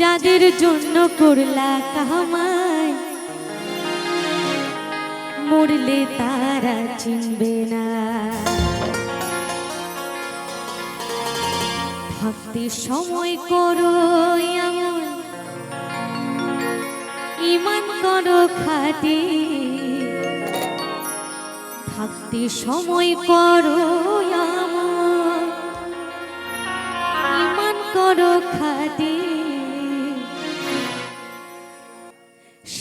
যাদের জন্য করলা কামাই মরলে তারা চিনবে না। থাকতে সময় করো ইমান করো খাটি। থাকতে সময় করো ইমান করো খাটি।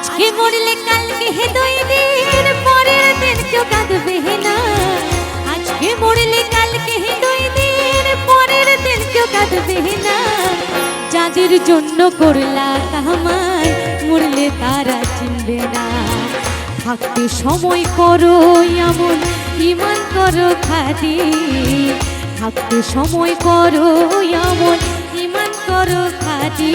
আজকে মরলে কালকে হে দুই দিন পরের দিন কেউ কাঁদবে না। আজকে মরলে কালকে হে দুই দিন পরের দিন কেউ কাঁদবে না। যাদের জন্য করলা কামাই মরলে তারা চিনবে না। থাকতে সময় করো এমন, ইমান করো খাদি থাকতে সময় করো এমন, ইমান করো খাদি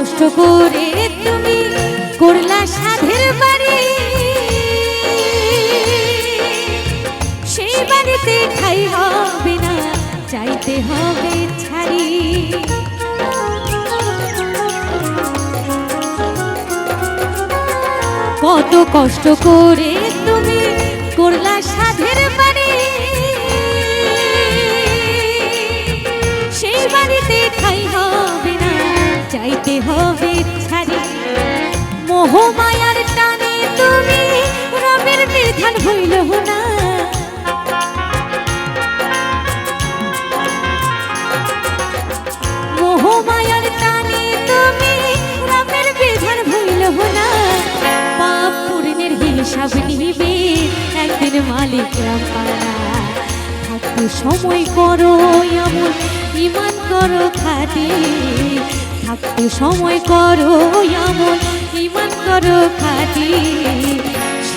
কষ্ট করে তুমি করলা সাধের বাড়ি। সেই বাড়িতে খাই হবে না, চাইতে হবে ছাড়ি। কত কষ্ট করে তুমি হইল না। মোহমায়ার টানে তুমি রবের বিধান নিবে একদিন মালিক থাকতে সময় করো, এমন ইমান করো খাটি। থাকতে সময় করো, এমন ইমান করো খাটি।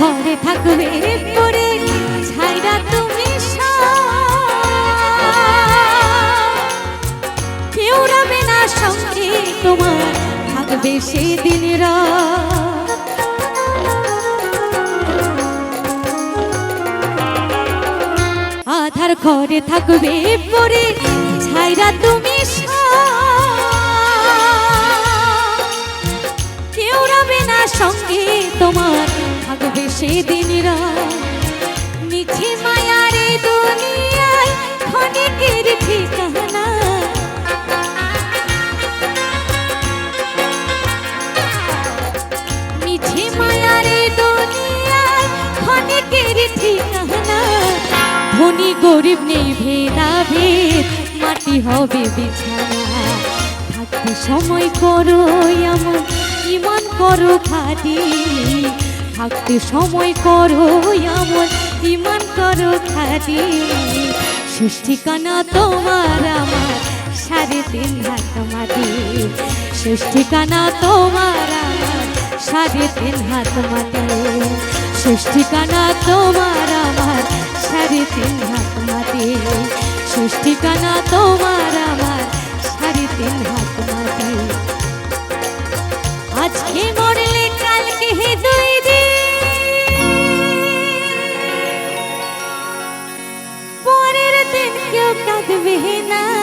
ঘরে থাকবে পরে ছাইরা তুমি। কেউ রবে না সঙ্গে তোমার থাকবে সেদিন রাত আধার ঘরে থাকবে পরে ছাইরা তুমি। কেউ সঙ্গে তোমার থাকবে সেদিন মিছে দুনিয়ায় ক্ষণিকের ঠিকানা। মিছে মায়ারে দুনিয়ায় ক্ষণিকের ধনী গরিব নেই ভেদাভেদ, মাটি হবে বিছানা। থাকতে সময় করো এমন, ইমান করো খাটি। থাকতে সময় করো, এমন ইমান করো খাটি। শেষ ঠিকানা তোমার আমার, সাড়ে তিন হাত মাটি। শেষ ঠিকানা তোমার আমার, সাড়ে তিন হাত মাটি। শেষ ঠিকানা তোমার আমার, সাড়ে তিন হাত মাটি। শেষ ঠিকানা তোমার পরের দিন কেউ কাঁদবে না